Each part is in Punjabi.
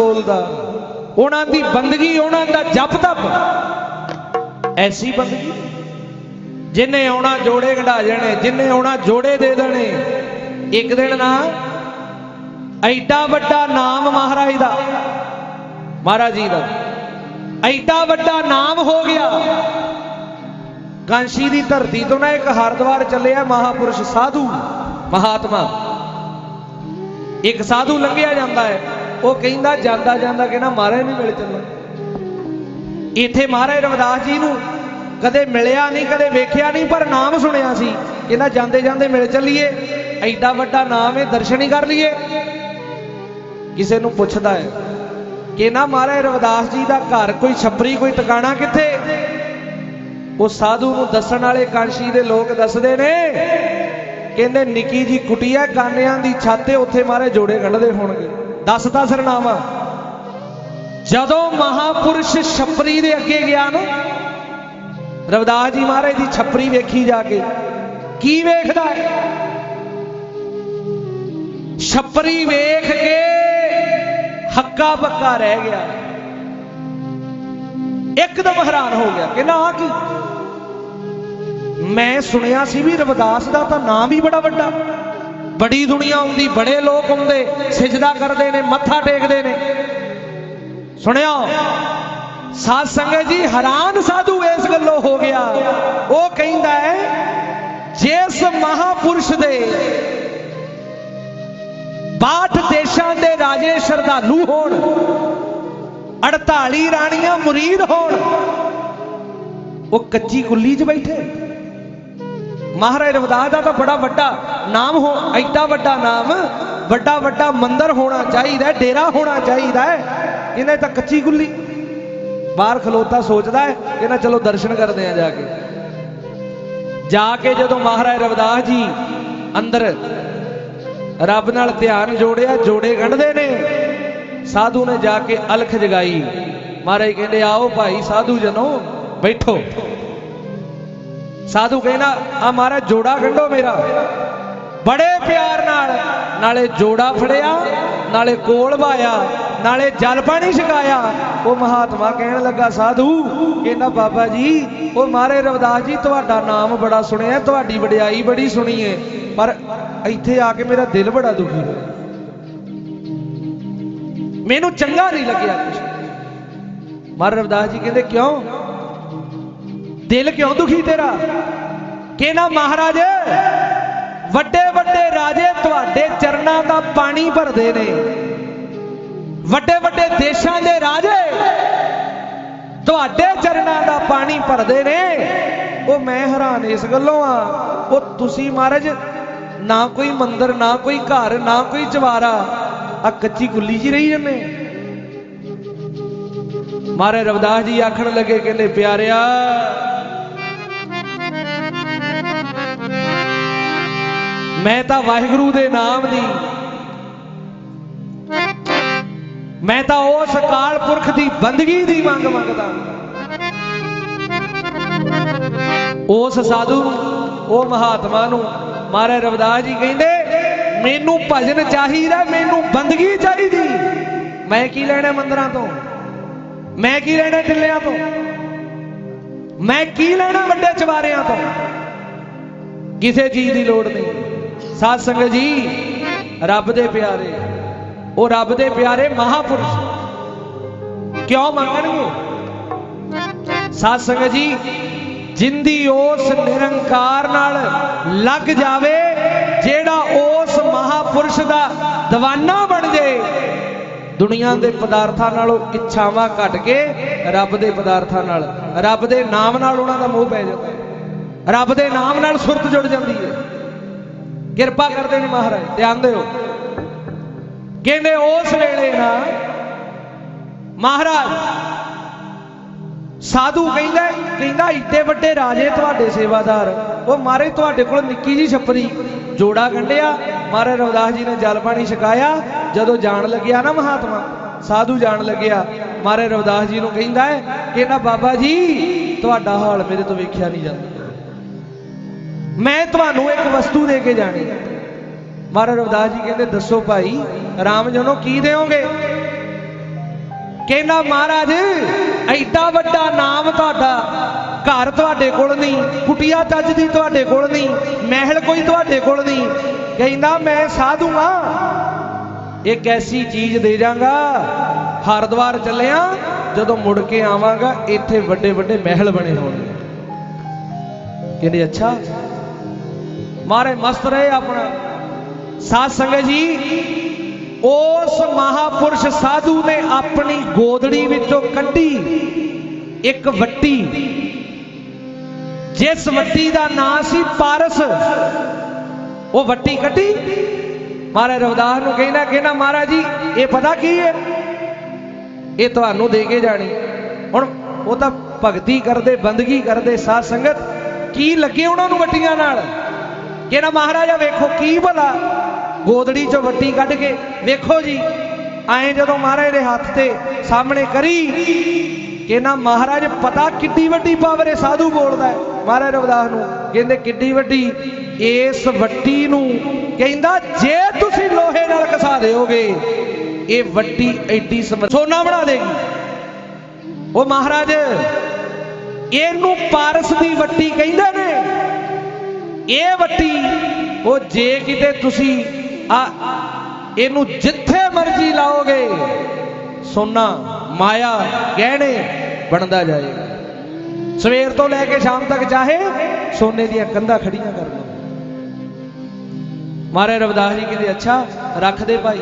ਬੋਲਦਾ। ਉਹਨਾਂ ਦੀ ਬੰਦਗੀ, ਉਹਨਾਂ ਦਾ ਜਪ ਤਪ। ਐਸੀ ਬੰਦਗੀ। ਜਿਨੇ ਆਉਣਾ ਜੋੜੇ ਕਢਾ ਜਾਣੇ ਜਿਨੇ ਆਉਣਾ ਜੋੜੇ ਦੇ ਦੇਣੇ। ਇੱਕ ਦਿਨ ਨਾ, ਐਡਾ ਵੱਡਾ ਨਾਮ ਮਹਾਰਾਜ ਦਾ। ਮਹਾਰਾਜ ਜੀ ਦਾ। ਐਡਾ ਵੱਡਾ ਨਾਮ ਹੋ ਗਿਆ। ਕਾਂਸ਼ੀ ਦੀ ਧਰਤੀ ਤੋਂ ਨਾ ਇੱਕ ਹਰਦੁਆਰ ਚੱਲਿਆ ਮਹਾਪੁਰਸ਼ ਸਾਧੂ, ਮਹਾਤਮਾ। ਇੱਕ ਸਾਧੂ ਲੰਘਿਆ ਜਾਂਦਾ ਹੈ। ਉਹ ਕਹਿੰਦਾ, ਜਾਂਦਾ ਜਾਂਦਾ ਕਹਿੰਦਾ, ਮਹਾਰਾਜ ਨਹੀਂ ਮਿਲ ਚੱਲਣਾ ਇੱਥੇ ਮਹਾਰਾਜ ਰਵਿਦਾਸ ਜੀ ਨੂੰ ਕਦੇ ਮਿਲਿਆ ਨਹੀਂ, ਕਦੇ ਵੇਖਿਆ ਨਹੀਂ, ਪਰ ਨਾਮ ਸੁਣਿਆ ਸੀ। ਕਹਿੰਦਾ, ਜਾਂਦੇ ਜਾਂਦੇ ਮਿਲ ਚੱਲੀਏ। ਐਡਾ ਵੱਡਾ ਨਾਮ ਹੈ, ਦਰਸ਼ਨ ਹੀ ਕਰ ਲਈਏ। ਕਿਸੇ ਨੂੰ ਪੁੱਛਦਾ ਹੈ ਕਿ ਨਾ ਮਹਾਰਾਜ ਰਵਿਦਾਸ ਜੀ ਦਾ ਘਰ ਕੋਈ ਛੱਪਰੀ, ਕੋਈ ਟਿਕਾਣਾ ਕਿੱਥੇ? ਉਹ ਸਾਧੂ ਨੂੰ ਦੱਸਣ ਵਾਲੇ ਕਾਂਸ਼ੀ ਦੇ ਲੋਕ ਦੱਸਦੇ ਨੇ, ਕਹਿੰਦੇ, ਨਿੱਕੀ ਜੀ ਕੁਟੀਆ, ਕਾਨਿਆਂ ਦੀ ਛਾਤੇ ਉੱਥੇ ਮਹਾਰਾਜ ਜੋੜੇ ਕੱਢਦੇ ਹੋਣਗੇ। ਦੱਸਦਾ ਸਰਨਾਮਾ ਜਦੋਂ ਮਹਾਪੁਰਸ਼ ਛਪਰੀ ਦੇ ਅੱਗੇ ਗਿਆ ਨਾ, ਰਵਦਾਸ ਜੀ ਮਹਾਰਾਜ ਦੀ ਛਪਰੀ ਵੇਖੀ ਜਾ ਕੇ, ਕੀ ਵੇਖਦਾ ਹੈ? ਛਪਰੀ ਵੇਖ ਕੇ ਹੱਕਾ ਬੱਕਾ ਰਹਿ ਗਿਆ। ਇੱਕਦਮ ਹੈਰਾਨ ਹੋ ਗਿਆ ਕਿ ਨਾ ਆ ਕੀ? ਮੈਂ ਸੁਣਿਆ ਸੀ ਵੀ ਰਵਦਾਸ ਦਾ ਤਾਂ ਨਾਮ ਵੀ ਬੜਾ ਵੱਡਾ। ਬੜੀ ਦੁਨੀਆ ਆਉਂਦੀ ਬੜੇ ਲੋਕ ਆਉਂਦੇ ਸਿਜਦਾ ਕਰਦੇ ਨੇ, ਮੱਥਾ ਟੇਕਦੇ ਨੇ। ਸੁਣਿਆ ਸਾਧ ਸੰਗਤ ਜੀ, ਹੈਰਾਨ ਸਾਧੂ ਇਸ ਗੱਲੋਂ ਹੋ ਗਿਆ। ਉਹ ਕਹਿੰਦਾ ਹੈ, ਜਿਸ ਮਹਾਪੁਰਸ਼ ਦੇ 62 ਦੇਸ਼ਾਂ ਦੇ ਰਾਜੇ ਸ਼ਰਧਾਲੂ ਹੋਣ 48 ਰਾਣੀਆਂ ਮੁਰੀਦ ਹੋਣ, ਉਹ ਕੱਚੀ ਕੁੱਲੀ 'ਚ ਬੈਠੇ। ਮਹਾਰਾਜ ਰਵਦਾਸ ਦਾ ਤਾਂ ਬੜਾ ਵੱਡਾ ਨਾਮ ਹੋ, ਐਡਾ ਵੱਡਾ ਨਾਮ, ਵੱਡਾ ਵੱਡਾ ਮੰਦਿਰ ਹੋਣਾ ਚਾਹੀਦਾ ਡੇਰਾ ਹੋਣਾ ਚਾਹੀਦਾ ਇਹਨੇ ਤਾਂ ਕੱਚੀ ਕੁੱਲੀ ਬਾਹਰ ਖਲੋਤਾ ਸੋਚਦਾ ਹੈ, ਕਹਿੰਦਾ ਚਲੋ ਦਰਸ਼ਨ ਕਰਦੇ ਆ ਜਾ ਕੇ। ਜਾ ਕੇ ਜਦੋਂ ਮਹਾਰਾਜ ਰਵਦਾਸ ਜੀ ਅੰਦਰ ਰੱਬ ਨਾਲ ਧਿਆਨ ਜੋੜਿਆ, ਜੋੜੇ ਕੱਢਦੇ ਨੇ, ਸਾਧੂ ਨੇ ਜਾ ਕੇ ਅਲਖ ਜਗਾਈ। ਮਹਾਰਾਜ ਕਹਿੰਦੇ, ਆਓ ਭਾਈ, ਸਾਧੂ ਜਨੋ, ਬੈਠੋ। ਸਾਧੂ ਕਹਿੰਦਾ ਆ ਮਹਾਰਾਜ, ਜੋੜਾ ਗੰਢੋ ਮੇਰਾ। ਬੜੇ ਪਿਆਰ ਨਾਲ, ਨਾਲੇ ਜੋੜਾ ਫੜਿਆ, ਨਾਲੇ ਕੋਲ ਵਾਇਆ, ਨਾਲੇ ਜਲ ਪਾਣੀ ਛਕਾਇਆ। ਉਹ ਮਹਾਤਮਾ ਕਹਿਣ ਲੱਗਾ, ਸਾਧੂ ਕਹਿੰਦਾ ਬਾਬਾ ਜੀ, ਉਹ ਮਹਾਰਾਜ ਰਵਿਦਾਸ ਜੀ, ਤੁਹਾਡਾ ਨਾਮ ਬੜਾ ਸੁਣਿਆ, ਤੁਹਾਡੀ ਵਡਿਆਈ ਬੜੀ ਸੁਣੀ ਹੈ ਪਰ ਇੱਥੇ ਆ ਕੇ ਮੇਰਾ ਦਿਲ ਬੜਾ ਦੁਖੀ ਹੋਇਆ। ਮੈਨੂੰ ਚੰਗਾ ਨਹੀਂ ਲੱਗਿਆ ਕੁਝ ਮਹਾਰਾਜ ਰਵਿਦਾਸ ਜੀ ਕਹਿੰਦੇ, ਕਿਉਂ? ਦਿਲ ਕਿਉਂ ਦੁਖੀ ਤੇਰਾ? ਕਹਿੰਦਾ ਮਹਾਰਾਜ? ਵੱਡੇ ਵੱਡੇ ਰਾਜੇ ਤੁਹਾਡੇ ਚਰਨਾਂ ਦਾ ਪਾਣੀ ਭਰਦੇ ਨੇ। ਵੱਡੇ ਵੱਡੇ ਦੇਸ਼ਾਂ ਦੇ ਰਾਜੇ ਤੁਹਾਡੇ ਚਰਨਾਂ ਦਾ ਪਾਣੀ ਭਰਦੇ ਨੇ। ਉਹ ਮੈਂ ਹੈਰਾਨ ਇਸ ਗੱਲੋਂ ਆ। ਉਹ ਤੁਸੀਂ ਮਹਾਰਾਜ, ਨਾ ਕੋਈ ਮੰਦਰ, ਨਾ ਕੋਈ ਘਰ, ਨਾ ਕੋਈ ਚਵਾਰਾ ਆ ਕੱਚੀ ਕੁੱਲੀ ਜੀ ਰਹੀ ਜੰਨੇ ਮਹਾਰਾਜ ਰਵਿਦਾਸ ਜੀ ਆਖਣ ਲੱਗੇ, ਕਹਿੰਦੇ, ਪਿਆਰਿਆ ਮੈਂ ਤਾਂ ਵਾਹਿਗੁਰੂ ਦੇ ਨਾਮ ਦੀ। ਮੈਂ ਤਾਂ ਉਸ ਅਕਾਲ ਪੁਰਖ ਦੀ ਬੰਦਗੀ ਦੀ ਮੰਗ ਮੰਗਦਾ। ਉਸ ਸਾਧੂ ਨੂੰ, ਉਹ ਮਹਾਤਮਾ ਨੂੰ ਮਾਰੇ ਰਵਦਾਸ ਜੀ ਕਹਿੰਦੇ, ਮੈਨੂੰ ਭਜਨ ਚਾਹੀਦਾ, ਮੈਨੂੰ ਬੰਦਗੀ ਚਾਹੀਦੀ। ਮੈਂ ਕੀ ਲੈਣਾ ਮੰਦਰਾਂ ਤੋਂ? ਮੈਂ ਕੀ ਲੈਣਾ ਟਿੱਲਿਆਂ ਤੋਂ? ਮੈਂ ਕੀ ਲੈਣਾ ਵੱਡੇ ਚਵਾਰਿਆਂ ਤੋਂ? ਕਿਸੇ ਚੀਜ਼ ਦੀ ਲੋੜ ਨਹੀਂ। ਸਾਧ ਸੰਗਤ ਜੀ, ਰੱਬ ਦੇ ਪਿਆਰੇ, ਉਹ ਰੱਬ ਦੇ ਪਿਆਰੇ ਮਹਾਪੁਰਸ਼। ਕਿਉਂ ਮੰਗਣਗੇ? ਸਾਧ ਸੰਗਤ ਜੀ, ਜਿੰਦੀ ਉਸ ਨਿਰੰਕਾਰ ਨਾਲ ਲੱਗ ਜਾਵੇ, ਜਿਹੜਾ ਉਸ ਮਹਾਪੁਰਸ਼ ਦਾ دیਵਾਨਾ ਬਣ ਜੇ ਦੁਨੀਆ ਦੇ ਪਦਾਰਥਾਂ ਨਾਲੋਂ ਇੱਛਾਵਾਂ ਘਟ ਕੇ ਰੱਬ ਦੇ ਪਦਾਰਥਾਂ ਨਾਲ, ਰੱਬ ਦੇ ਨਾਮ ਨਾਲ ਉਹਨਾਂ ਦਾ ਮੋਹ ਪੈ ਜਾਂਦਾ ਹੈ। ਰੱਬ ਦੇ ਨਾਮ ਨਾਲ ਸੁਰਤ ਜੁੜ ਜਾਂਦੀ ਹੈ। ਕਿਰਪਾ ਕਰਦੇ ਨੇ ਮਹਾਰਾਜ, ਧਿਆਨ ਦਿਓ। ਕਹਿੰਦੇ ਉਸ ਵੇਲੇ ਨਾ ਮਹਾਰਾਜ, ਸਾਧੂ ਕਹਿੰਦਾ ਕਹਿੰਦਾ, ਇੱਡੇ ਵੱਡੇ ਰਾਜੇ ਤੁਹਾਡੇ ਸੇਵਾਦਾਰ, ਉਹ ਮਾਰੇ ਤੁਹਾਡੇ ਕੋਲ ਨਿੱਕੀ ਜੀ ਛੱਪਰੀ, ਜੋੜਾ ਗੰਢਿਆ ਮਾਰੇ ਰਵਿਦਾਸ ਜੀ ਨੇ ਜਲ ਪਾਣੀ ਛਕਾਇਆ, ਜਦੋਂ ਜਾਣ ਲੱਗਿਆ ਨਾ ਮਹਾਤਮਾ, ਸਾਧੂ ਜਾਣ ਲੱਗਿਆ ਮਾਰੇ ਰਵਿਦਾਸ ਜੀ ਨੂੰ ਕਹਿੰਦਾ ਹੈ ਕਿ ਨਾ ਬਾਬਾ ਜੀ, ਤੁਹਾਡਾ ਹਾਲ ਮੇਰੇ ਤੋਂ ਵੇਖਿਆ ਨਹੀਂ ਜਾਂਦਾ। ਮੈਂ ਤੁਹਾਨੂੰ ਇੱਕ ਵਸਤੂ ਦੇ ਕੇ ਜਾਣੀ ਮਹਾਰਾਜ ਰਵਦਾਸ ਜੀ ਕਹਿੰਦੇ, ਦੱਸੋ ਭਾਈ, ਰਾਮ ਜਨੋ ਕੀ ਦੇਵੋਗੇ ਕਹਿੰਦਾ, ਮਹਾਰਾਜ, ਐਡਾ ਵੱਡਾ ਨਾਮ ਤੁਹਾਡਾ, ਘਰ ਤੁਹਾਡੇ ਕੋਲ ਨਹੀਂ, ਕੁਟੀਆ ਚੱਜ ਦੀ ਤੁਹਾਡੇ ਕੋਲ ਨਹੀਂ, ਮਹਿਲ ਕੋਈ ਤੁਹਾਡੇ ਕੋਲ ਨਹੀਂ। ਕਹਿੰਦਾ, ਮੈਂ ਸਾਧੂ ਆ ਇੱਕ ਐਸੀ ਚੀਜ਼ ਦੇ ਜਾਗਾ, ਹਰਦੁਆਰ ਚੱਲਿਆ, ਜਦੋਂ ਮੁੜ ਕੇ ਆਵਾਂਗਾ, ਇੱਥੇ ਵੱਡੇ ਵੱਡੇ ਮਹਿਲ ਬਣੇ ਹੋਣਗੇ। ਕਹਿੰਦੇ, ਅੱਛਾ ਮਹਾਰਾਜ ਮਸਤ ਰਹੇ ਆਪਣਾ। ਸਾਧ ਸੰਗਤ ਜੀ, ਉਸ ਮਹਾਪੁਰਸ਼ ਸਾਧੂ ਨੇ ਆਪਣੀ ਗੋਦੜੀ ਵਿੱਚੋਂ ਕੱਢੀ ਇੱਕ ਵੱਟੀ। ਜਿਸ ਵੱਟੀ ਦਾ ਨਾਂ ਸੀ ਪਾਰਸ। ਉਹ ਵੱਟੀ ਕੱਢੀ। ਮਹਾਰਾਜ ਰਵਦਾਸ ਨੂੰ ਕਹਿੰਦਾ ਕਹਿੰਦਾ, ਮਹਾਰਾਜ ਜੀ, ਇਹ ਪਤਾ ਕੀ ਹੈ? ਇਹ ਤੁਹਾਨੂੰ ਦੇ ਕੇ ਜਾਣੀ। ਹੁਣ ਉਹ ਤਾਂ ਭਗਤੀ ਕਰਦੇ, ਬੰਦਗੀ ਕਰਦੇ ਸਾਧ ਸੰਗਤ। ਕੀ ਲੱਗੇ ਉਹਨਾਂ ਨੂੰ ਵੱਟੀਆਂ ਨਾਲ? ਕਹਿੰਦਾ ਮਹਾਰਾਜਾ ਵੇਖੋ ਕੀ ਭਲਾ, ਗੋਦੜੀ ਚੋਂ ਵੱਟੀ ਕੱਢ ਕੇ, ਵੇਖੋ ਜੀ, ਐਂ ਜਦੋਂ ਮਹਾਰਾਜ ਦੇ ਹੱਥ ਤੇ ਸਾਹਮਣੇ ਕਰੀ ਕਹਿੰਦਾ ਮਹਾਰਾਜ ਪਤਾ ਕਿੱਡੀ ਵੱਡੀ ਪਾਵਰ ਹੈ ਸਾਧੂ ਬੋਲਦਾ ਮਹਾਰਾਜ ਰਵਦਾਸ ਨੂੰ ਕਹਿੰਦੇ, ਕਿੱਡੀ ਵੱਡੀ, ਇਸ ਵੱਟੀ ਨੂੰ ਕਹਿੰਦਾ, ਜੇ ਤੁਸੀਂ ਲੋਹੇ ਨਾਲ ਘਸਾ ਦਿਓਗੇ, ਇਹ ਵੱਟੀ ਐਡੀ ਸਮਰ ਸੋਨਾ ਬਣਾ ਦੇਗੀ। ਉਹ ਮਹਾਰਾਜ, ਇਹਨੂੰ ਪਾਰਸ ਦੀ ਵੱਟੀ ਕਹਿੰਦੇ ਨੇ। ਇਹ ਵੱਟੀ, ਉਹ ਜੇ ਕਿਤੇ ਤੁਸੀਂ ਆ, ਇਹਨੂੰ ਜਿੱਥੇ ਮਰਜ਼ੀ ਲਾਓਗੇ, ਸੋਨਾ, ਮਾਇਆ, ਗਹਿਣੇ ਬਣਦਾ ਜਾਏਗਾ। ਸਵੇਰ ਤੋਂ ਲੈ ਕੇ ਸ਼ਾਮ ਤੱਕ ਚਾਹੇ ਸੋਨੇ ਦੀਆਂ ਕੰਧਾਂ ਖੜੀਆਂ ਕਰ ਲਓ। ਮਾਰੇ ਰਵਦਾਸ ਜੀ ਕਹਿੰਦੇ, ਅੱਛਾ, ਰੱਖ ਦੇ ਭਾਈ।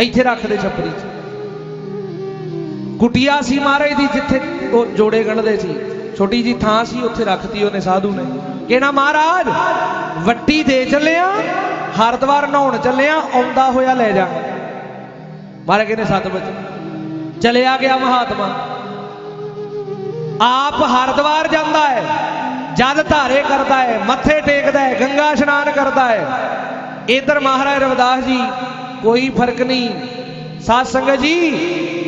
ਇੱਥੇ ਰੱਖ ਦੇ ਛੱਪਰੀ 'ਚ। ਕੁਟਿਆ ਸੀ ਮਹਾਰਾਜ ਦੀ ਜਿੱਥੇ ਉਹ ਜੋੜੇ ਗਣਦੇ ਸੀ। ਛੋਟੀ ਜੀ ਥਾਂ ਸੀ, ਉੱਥੇ ਰੱਖਤੀ ਉਹਨੇ ਸਾਧੂ ਨੇ। ਕਹਿਣਾ ਮਹਾਰਾਜ? ਵੱਟੀ ਦੇ ਚੱਲਿਆ ਹਰਦਵਾਰ ਨਹਾਉਣ ਚੱਲਿਆ, ਆਉਂਦਾ ਹੋਇਆ ਲੈ ਜਾ। ਮਹਾਰਾਜ ਕਹਿੰਦੇ ਸੱਤ ਵਜੇ ਚਲਿਆ ਗਿਆ ਮਹਾਤਮਾ। ਆਪ ਹਰਦਵਾਰ ਜਾਂਦਾ ਹੈ, ਜਦ ਧਾਰੇ ਕਰਦਾ ਹੈ, ਮੱਥੇ ਟੇਕਦਾ ਹੈ, ਗੰਗਾ ਇਸ਼ਨਾਨ ਕਰਦਾ ਹੈ। ਇਧਰ ਮਹਾਰਾਜ ਰਵਿਦਾਸ ਜੀ, ਕੋਈ ਫ਼ਰਕ ਨਹੀਂ। ਸਾਧ ਸੰਗਤ ਜੀ,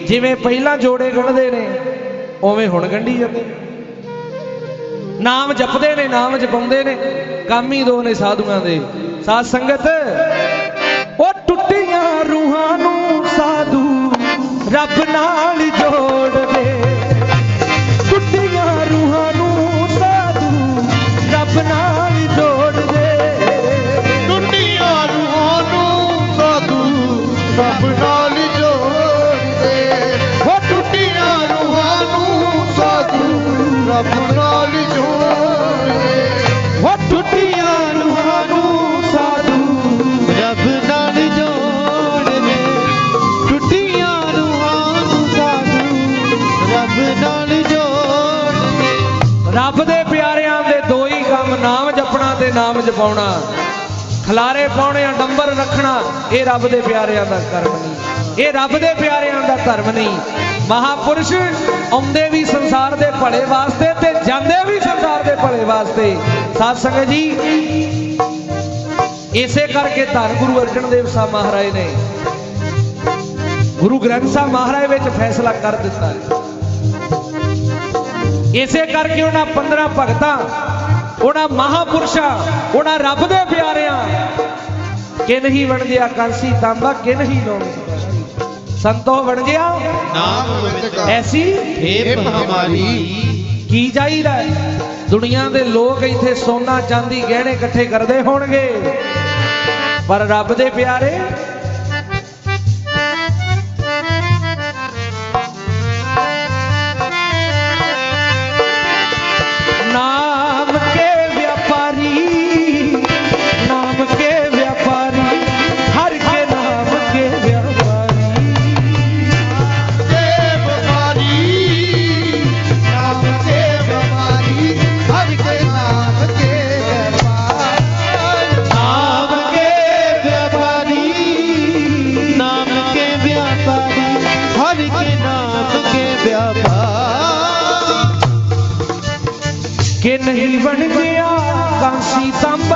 ਜਿਵੇਂ ਪਹਿਲਾਂ ਜੋੜੇ ਗਣਦੇ ਨੇ, ਉਵੇਂ ਹੁਣ ਗੰਢੀ ਜਾਂਦੇ ਨੇ। ਨਾਮ ਜਪਦੇ ਨੇ, ਨਾਮ ਜਪਾਉਂਦੇ ਨੇ। ਕੰਮ ਹੀ ਦੋ ਨੇ ਸਾਧੂਆਂ ਦੇ। ਸਾਧ ਸੰਗਤ, ਉਹ ਟੁੱਟੀਆਂ ਰੂਹਾਂ ਨੂੰ ਸਾਧੂ ਰੱਬ ਨਾਲ ਨਾਮ ਜਪਾਉਣਾ। ਖਲਾਰੇ ਪਾਉਣੇ ਡੰਬਰ ਰੱਖਣਾ। ਇਹ ਰੱਬ ਦੇ ਪਿਆਰਿਆਂ ਦਾ ਕਰਮ ਨਹੀਂ। ਇਹ ਰੱਬ ਦੇ ਪਿਆਰਿਆਂ ਦਾ ਧਰਮ ਨਹੀਂ। ਮਹਾਪੁਰਸ਼ ਆਉਂਦੇ ਵੀ ਸੰਸਾਰ ਦੇ ਭਲੇ ਵਾਸਤੇ ਤੇ ਜਾਂਦੇ ਵੀ ਸੰਸਾਰ ਦੇ ਭਲੇ ਵਾਸਤੇ। ਸਾਧ ਸੰਗਤ ਜੀ, ਇਸੇ ਕਰਕੇ ਧੰਨ ਗੁਰੂ ਅਰਜਨ ਦੇਵ ਸਾਹਿਬ ਮਹਾਰਾਜ ਨੇ ਗੁਰੂ ਗ੍ਰੰਥ ਸਾਹਿਬ ਮਹਾਰਾਜ ਵਿੱਚ ਫੈਸਲਾ ਕਰ ਦਿੱਤਾ। ਇਸੇ ਕਰਕੇ ਉਹਨਾਂ 15 ਭਗਤਾਂ ਉਹਨਾਂ ਮਹਾਪੁਰਸ਼ਾਂ ਉਹਨਾਂ ਰੱਬ ਦੇ ਪਿਆਰਿਆਂ। ਕਿ ਨਹੀਂ ਬਣ ਗਿਆ ਕਾਂਸੀ ਤਾਂਬਾ ਕਿ ਨਹੀਂ ਲੋਣ ਸੰਤੋ? ਬਣ ਗਿਆ? ਨਾਮ ਵਿੱਚ ਐਸੀ? ਫੇਰ ਹਮਾਰੀ ਕੀ ਚਾਹੀਦਾ? ਦੁਨੀਆ ਦੇ ਲੋਕ ਇੱਥੇ ਸੋਨਾ ਚਾਂਦੀ ਗਹਿਣੇ ਇਕੱਠੇ ਕਰਦੇ ਹੋਣਗੇ। ਪਰ ਰੱਬ ਦੇ ਪਿਆਰੇ ਨਹੀਂ ਬਣ ਗਿਆ। ਕਾਂਸੀ ਤਾਂਬਾ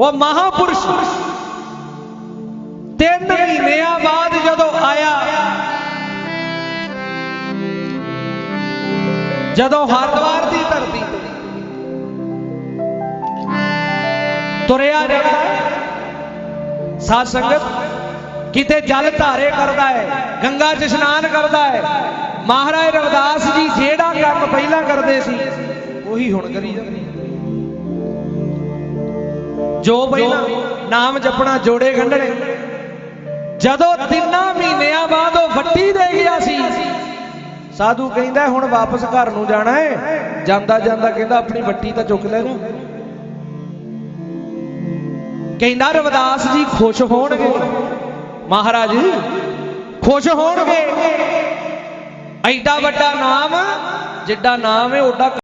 ਉਹ ਮਹਾਪੁਰਸ਼। ਤਿੰਨ ਮਹੀਨਿਆਂ ਬਾਅਦ ਜਦੋਂ ਆਇਆ, ਜਦੋਂ ਹਰਿਦੁਆਰ ਦੀ ਧਰਤੀ ਤੇ ਤੁਰਿਆ ਰਿਹਾ ਸਾਧ ਸੰਗਤ ਕਿਤੇ ਜਲ ਧਾਰੇ ਕਰਦਾ ਹੈ, ਗੰਗਾ 'ਚ ਇਸ਼ਨਾਨ ਕਰਦਾ ਹੈ, ਮਹਾਰਾਜ ਰਵਿਦਾਸ ਜੀ ਜਿਹੜਾ ਕੰਮ ਪਹਿਲਾਂ ਕਰਦੇ ਸੀ, ਉਹੀ ਹੁਣ ਕਰੀ ਜਾਂਦੇ। ਜੋ ਪਹਿਲਾਂ ਨਾਮ ਜਪਣਾ ਜੋੜੇ ਗੰਢਣੇ ਜਦੋਂ ਤਿੰਨਾਂ ਮਹੀਨਿਆਂ ਬਾਅਦ ਉਹ ਵੱਟੀ ਦੇ ਗਿਆ ਸੀ, ਸਾਧੂ ਕਹਿੰਦਾ ਹੁਣ ਵਾਪਸ ਘਰ ਨੂੰ ਜਾਣਾ ਹੈ, ਜਾਂਦਾ ਜਾਂਦਾ ਕਹਿੰਦਾ ਆਪਣੀ ਵੱਟੀ ਤਾਂ ਚੁੱਕ ਲੈ ਨਾ ਕਹਿੰਦਾ ਰਵਿਦਾਸ ਜੀ ਖੁਸ਼ ਹੋਣਗੇ। ਮਹਾਰਾਜ, ਖੁਸ਼ ਹੋਣਗੇ। ਐਡਾ ਵੱਡਾ ਨਾਮ, ਜਿੱਡਾ ਨਾਮ ਹੈ ਓਡਾ